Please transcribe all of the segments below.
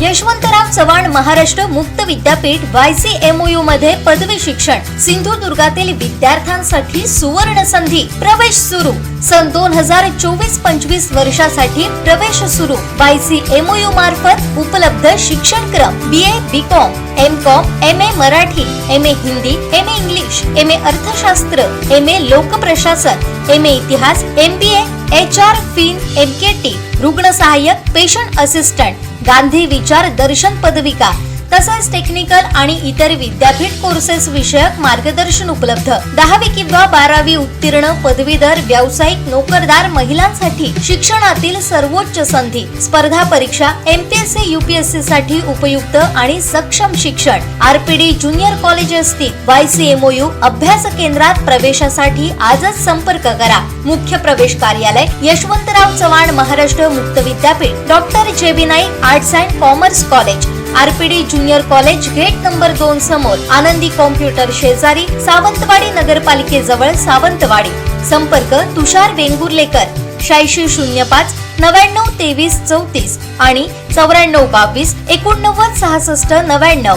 यशवंतराव चव्हाण महाराष्ट्र मुक्त विद्यापीठ वायसीएमओयू मध्ये पदवी शिक्षण. सिंधुदुर्गातील विद्यार्थ्यांसाठी सुवर्ण संधी प्रवेश सुरू. सन दोन हजार चोवीस पंचवीस वर्षासाठी प्रवेश सुरू. वायसीएमओयू मार्फत उपलब्ध शिक्षण क्रम B A B com M com M A Marathi M A Hindi M A English M A अर्थशास्त्र एम ए लोकप्रशासन एम ए इतिहास M B A H R fin M K T रुग्ण सहाय्यक पेशंट असिस्टंट गांधी विचार दर्शन पदविका तसेच technical आणि इतर विद्यापीठ कोर्सेस विषयक मार्गदर्शन उपलब्ध. दहावी किंवा बारावी उत्तीर्ण पदवीधर व्यावसायिक नोकरदार महिलांसाठी शिक्षणातील सर्वोच्च संधी. स्पर्धा परीक्षा एमपीएससी युपीएससी साठी उपयुक्त आणि सक्षम शिक्षण. आरपीडी ज्युनियर कॉलेज असतील वायसीएमओयू अभ्यास केंद्रात प्रवेशासाठी आजच संपर्क करा. मुख्य प्रवेश कार्यालय यशवंतराव चव्हाण महाराष्ट्र मुक्त विद्यापीठ. Doctor J B Naik arts and commerce college. RPD junior college gate number दोन समोर. आनंदी कॉम्प्युटर शेजारी सावंतवाडी नगरपालिकेजवळ सावंतवाडी. संपर्क तुषार वेंगुर्लेकर. शहाऐंशी शून्य पाच नव्याण्णव तेवीस चौतीस आणि चौऱ्याण्णव बावीस एकोणनव्वद सहासष्ट नव्याण्णव.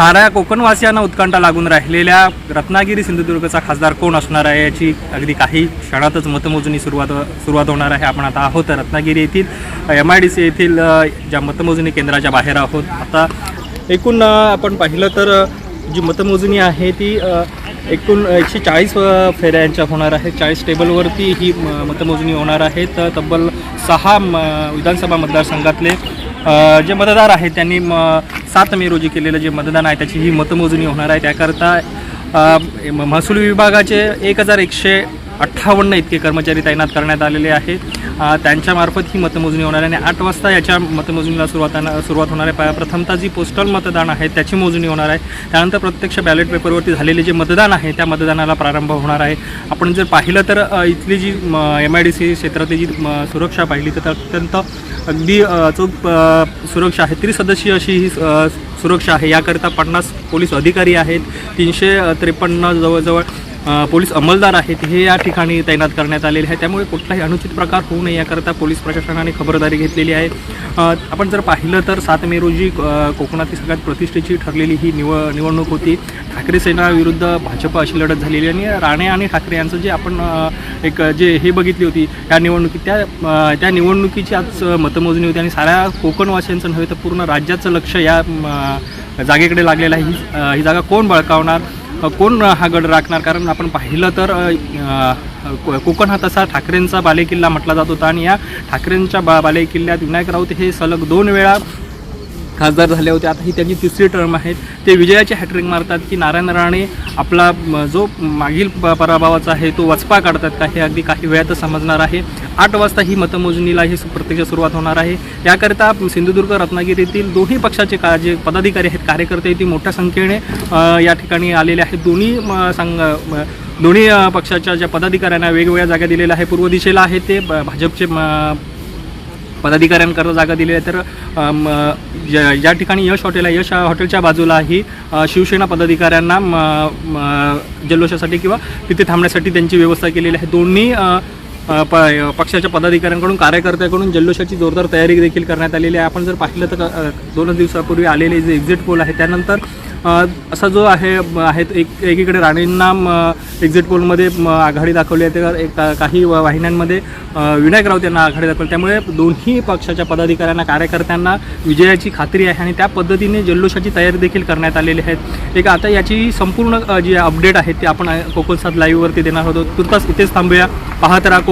साऱ्या कोकणवासियांना उत्कंठा लागून राहिलेल्या रत्नागिरी सिंधुदुर्गचा खासदार कोण असणार आहे याची अगदी काही क्षणातच मतमोजणी सुरुवात सुरुवात होणार आहे. आपण आता आहोत रत्नागिरी येथील एम आय डी सी येथील ज्या मतमोजणी केंद्राच्या बाहेर आहोत. आता एकूण आपण पाहिलं तर जी मतमोजणी आहे ती एकूण एकशे चाळीस फेऱ्यांच्या होणार आहेत चाळीस टेबलवरती ही मतमोजणी होणार आहे. तर तब्बल सहा म- विधानसभा मतदारसंघातले जे मतदार आहेत त्यांनी म सात मे रोजी केलेलं जे मतदान आहे त्याची ही मतमोजणी होणार आहे. त्याकरता म- महसूल विभागाचे एक हजार एकशे अठ्ठावन्न इतके कर्मचारी तैनात करण्यात आलेले आहेत. त्यांच्यामार्फत ही मतमोजणी होणार आहे. आणि आठ वाजता याच्या मतमोजणीला सुरुवात सुरुवात होणार आहे प- प्रथमतः जी पोस्टल मतदान आहे त्याची मोजणी होणार आहे. त्यानंतर प्रत्यक्ष बॅलेट पेपरवरती झालेले जे मतदान आहे त्या मतदानाला प्रारंभ होणार आहे. आपण जर पाहिलं तर इथली जी एम आय डी सी क्षेत्रातली जी म, सुरक्षा पाहिली तर अत्यंत अगदी अ, चोख सुरक्षा आहे. त्रिसदस्यीय अशी ही सुरक्षा आहे. याकरिता पन्नास पोलीस अधिकारी आहेत. तीनशे त्रेपन्न जवळजवळ पोलीस अंमलदार आहेत हे या ठिकाणी तैनात करण्यात आलेले आहे त्यामुळे कुठलाही अनुचित प्रकार होऊ नये याकरता पोलीस प्रशासनाने खबरदारी घेतलेली आहे. आपण जर पाहिलं तर सात मे रोजी कोकणातील सगळ्यात प्रतिष्ठेची ठरलेली ही निव निवडणूक होती. ठाकरे सेना विरुद्ध भाजप अशी लढत झालेली आणि राणे आणि ठाकरे यांचं जे आपण एक जे हे बघितली होती त्या निवडणुकीत त्या त्या निवडणुकीची आज मतमोजणी होती आणि साऱ्या कोकणवासियांचं नव्हे तर पूर्ण राज्याचं लक्ष या जागेकडे लागलेलं आहे. ही ही जागा कोण बळकावणार? कोण हा गड राखणार? कारण आपण पाहिलं तर को- कोकण हा तसा ठाकरेंचा बालेकिल्ला म्हटला जात होता आणि या ठाकरेंच्या बा बालेकिल्ल्यात विनायक राऊत हे सलग दोन वेळा खासदार झाले होते. आता ही त्यांची तिसरी टर्म आहे. ते विजयाची हॅट्रिक मारतात की नारायण राणे आपला जो मागील प- पराभवाचा आहे तो वचपा काढतात का हे अगदी काही वेळातच समजणार आहे. आठ वाजता ही मतमोजणीला ही प्रत्यक्ष सुरुवात होणार आहे. याकरिता सिंधुदुर्ग रत्नागिरीतील दोन्ही पक्षाचे का जे पदाधिकारी आहेत कार्यकर्ते ती मोठ्या संख्येने या ठिकाणी आलेले आहेत. दोन्ही म, संघ दोन्ही पक्षाच्या ज्या पदाधिकाऱ्यांना वेगवेगळ्या जागा दिलेल्या आहे पूर्व दिशेला आहे ते भाजपचे म, पदाधिकाऱ्यांकरता जागा दिली आहे तर ज्या ज्या ठिकाणी यश हॉटेल आहे यश हॉटेलच्या बाजूलाही शिवसेना पदाधिकाऱ्यांना म, जल्लोषासाठी किंवा तिथे थांबण्यासाठी त्यांची व्यवस्था केलेली आहे. दोन्ही प पक्षाच्या पदाधिकाऱ्यांकडून कार्यकर्त्याकडून जल्लोषाची जोरदार तयारी देखील करण्यात आलेली आहे. आपण जर पाहिलं तर दोनच दिवसापूर्वी आलेले जे एक्झिट पोल आहे त्यानंतर असा जो आहे आहेत एक एकीकडे राणेंना एक्झिट पोलमध्ये म, आघाडी दाखवली आहे. तर एक काही वाहिन्यांमध्ये विनायक राऊत यांना आघाडी दाखवली. त्यामुळे दोन्ही पक्षाच्या पदाधिकाऱ्यांना कार्यकर्त्यांना विजयाची खात्री आहे आणि त्या पद्धतीने जल्लोषाची तयारी देखील करण्यात आलेली आहे. एक आता याची संपूर्ण जी अपडेट आहे ती आपण कोकणसात कोकण लाईव्हवरती देणार होतो तुर्तास इथेच थांबूया. पाहत राहा